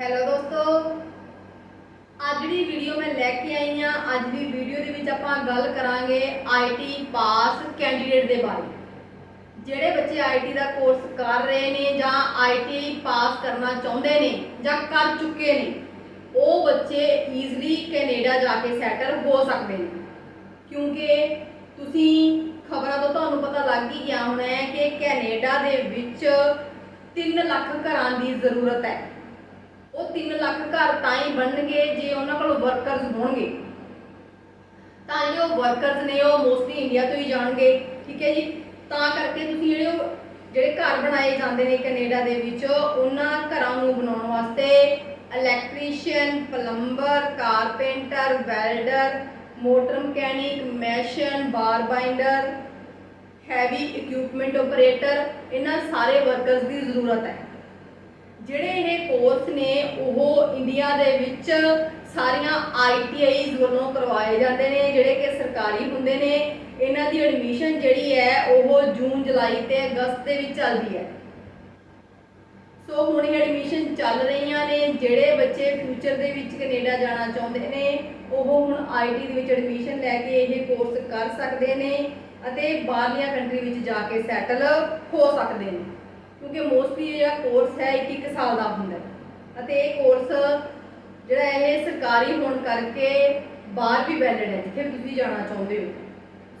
Hello ਦੋਸਤੋ। ਅੱਜ ਦੀ video ਮੈਂ ਲੈ ਕੇ ਆਈ ਹਾਂ। ਅੱਜ ਦੀ ਵੀਡੀਓ ਦੇ ਵਿੱਚ ਆਪਾਂ ਗੱਲ ਕਰਾਂਗੇ ਆਈਟੀ ਪਾਸ ਕੈਂਡੀਡੇਟ ਦੇ ਬਾਰੇ। ਜਿਹੜੇ ਬੱਚੇ ਆਈਟੀ ਦਾ ਕੋਰਸ ਕਰ ਰਹੇ ਨੇ ਜਾਂ ਆਈਟੀ ਪਾਸ ਕਰਨਾ ਚਾਹੁੰਦੇ ਨੇ ਜਾਂ ਕਰ ਚੁੱਕੇ ਨੇ, ਉਹ ਬੱਚੇ ਈਜ਼ਲੀ ਕੈਨੇਡਾ ਜਾ ਕੇ ਸੈਟਲ ਹੋ ਸਕਦੇ ਨੇ। ਕਿਉਂਕਿ ਤੁਸੀਂ ਖਬਰਾਂ ਤੋਂ ਤੁਹਾਨੂੰ ਪਤਾ ਲੱਗ ਹੀ ਗਿਆ ਹੋਣਾ ਹੈ ਕਿ ਕੈਨੇਡਾ ਦੇ ਵਿੱਚ 3 ਲੱਖ ਘਰਾਂ ਦੀ ਜ਼ਰੂਰਤ ਹੈ। ਉਹ 3 ਲੱਖ ਘਰ ਤਾਂ ਹੀ ਬਣਨਗੇ, ਜੇ ਉਹਨਾਂ ਕੋਲ ਵਰਕਰਸ ਹੋਣਗੇ। ਤਾਂ ਜਿਹੜੇ ਉਹ ਵਰਕਰਸ ਨੇ ਉਹ ਮੋਸਟਲੀ ਇੰਡੀਆ ਤੋਂ ਹੀ ਜਾਣਗੇ, ਠੀਕ ਹੈ ਜੀ? ਤਾਂ ਕਰਕੇ ਤੁਸੀਂ ਜਿਹੜੇ ਉਹ, ਜਿਹੜੇ ਘਰ ਬਣਾਏ ਜਾਂਦੇ ਨੇ ਕੈਨੇਡਾ ਦੇ ਵਿੱਚ, ਉਹਨਾਂ ਘਰਾਂ ਨੂੰ ਬਣਾਉਣ ਵਾਸਤੇ electrician plumber carpenter welder motor mechanic mason bar binder heavy equipment operator ਇਹਨਾਂ ਸਾਰੇ ਵਰਕਰਸ ਦੀ ਜ਼ਰੂਰਤ ਹੈ। ਜਿਹੜੇ ਇਹ ਕੋਰਸ ਨੇ, ਉਹ ਇੰਡੀਆ ਦੇ ਵਿੱਚ ਸਾਰੀਆਂ ਆਈਟੀਆਈਜ਼ ਵੱਲੋਂ ਕਰਵਾਏ ਜਾਂਦੇ ਨੇ, ਜਿਹੜੇ ਕਿ ਸਰਕਾਰੀ ਹੁੰਦੇ ਨੇ। ਇਹਨਾਂ ਦੀ ਐਡਮਿਸ਼ਨ ਜਿਹੜੀ ਹੈ, ਉਹ ਜੂਨ, ਜੁਲਾਈ ਤੇ ਅਗਸਤ ਦੇ ਵਿੱਚ ਚੱਲਦੀ ਹੈ। ਸੋ ਹੁਣ ਇਹ ਐਡਮਿਸ਼ਨ ਚੱਲ ਰਹੀਆਂ ਨੇ, ਜਿਹੜੇ ਬੱਚੇ ਫਿਊਚਰ ਦੇ ਵਿੱਚ ਕੈਨੇਡਾ ਜਾਣਾ ਚਾਹੁੰਦੇ ਨੇ, ਉਹ ਹੁਣ ਆਈਟੀ ਦੇ ਵਿੱਚ ਐਡਮਿਸ਼ਨ ਲੈ ਕੇ ਇਹ ਕੋਰਸ ਕਰ ਸਕਦੇ ਨੇ ਅਤੇ ਬਾਹਰਲੀਆਂ ਕੰਟਰੀ ਵਿੱਚ ਜਾ ਕੇ ਸੈਟਲ ਹੋ ਸਕਦੇ ਨੇ। ਕਿਉਂਕਿ ਮੋਸਟਲੀ ਇਹ ਜਿਹੜਾ ਕੋਰਸ ਹੈ ਇੱਕ ਇੱਕ ਸਾਲ ਦਾ ਹੁੰਦਾ ਹੈ। ਅਤੇ ਇਹ ਕੋਰਸ ਜਿਹੜਾ ਇਹ ਸਰਕਾਰੀ ਹੋਣ ਕਰਕੇ ਬਾਹਰ ਵੀ ਵੈਲਿਡ ਹੈ, ਜਿੱਥੇ ਤੁਸੀਂ ਜਾਣਾ ਚਾਹੁੰਦੇ ਹੋ।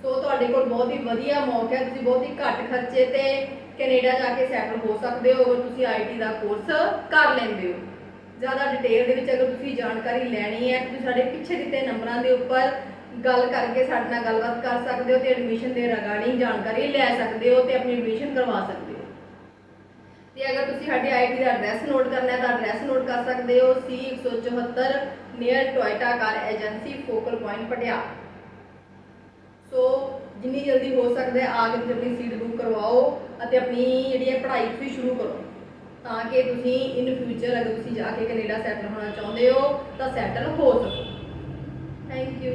ਸੋ ਤੁਹਾਡੇ ਕੋਲ ਬਹੁਤ ਹੀ ਵਧੀਆ ਮੌਕਾ ਹੈ, ਤੁਸੀਂ ਬਹੁਤ ਹੀ ਘੱਟ ਖਰਚੇ ਤੇ ਕੈਨੇਡਾ ਜਾ ਕੇ ਸੈਟਲ ਹੋ ਸਕਦੇ ਹੋ, ਅਗਰ ਤੁਸੀਂ ਆਈਟੀ ਦਾ ਕੋਰਸ ਕਰ ਲੈਂਦੇ ਹੋ। ਜ਼ਿਆਦਾ ਡਿਟੇਲ ਦੇ ਵਿੱਚ ਅਗਰ ਤੁਸੀਂ ਜਾਣਕਾਰੀ ਲੈਣੀ ਹੈ, ਤੁਸੀਂ ਸਾਡੇ ਪਿੱਛੇ ਦਿੱਤੇ ਨੰਬਰਾਂ ਦੇ ਉੱਪਰ ਗੱਲ ਕਰਕੇ ਸਾਡੇ ਨਾਲ ਗੱਲਬਾਤ ਕਰ ਸਕਦੇ ਹੋ ਤੇ ਐਡਮਿਸ਼ਨ ਦੇ ਰਿਗਾਰਡਿੰਗ ਜਾਣਕਾਰੀ ਲੈ ਸਕਦੇ ਹੋ ਤੇ ਆਪਣੀ ਐਡਮਿਸ਼ਨ ਕਰਵਾ ਸਕਦੇ ਹੋ। ਤੇ ਅਗਰ ਤੁਸੀਂ ਸਾਡੇ ਆਈਟੀ ਦਾ ਐਡਰੈਸ ਨੋਟ ਕਰਨਾ ਹੈ ਤਾਂ ਐਡਰੈਸ ਨੋਟ ਕਰ ਸਕਦੇ ਹੋ C174 near Toyota car agency focal point Patiala. So ਜਿੰਨੀ ਜਲਦੀ ਹੋ ਸਕਦਾ ਆ ਕੇ ਤੁਸੀਂ ਆਪਣੀ ਸੀਟ ਬੁੱਕ ਕਰਵਾਓ ਅਤੇ ਆਪਣੀ ਜਿਹੜੀ ਹੈ ਪੜ੍ਹਾਈ ਵੀ ਸ਼ੁਰੂ ਕਰੋ। ਤਾਂ ਕਿ ਤੁਸੀਂ ਇਨ ਫਿਊਚਰ ਅਗਰ ਤੁਸੀਂ ਜਾ ਕੇ ਕੈਨੇਡਾ ਸੈਟਲ ਹੋਣਾ ਚਾਹੁੰਦੇ ਹੋ, ਤਾਂ ਸੈਟਲ ਹੋ ਸਕੋ। Thank you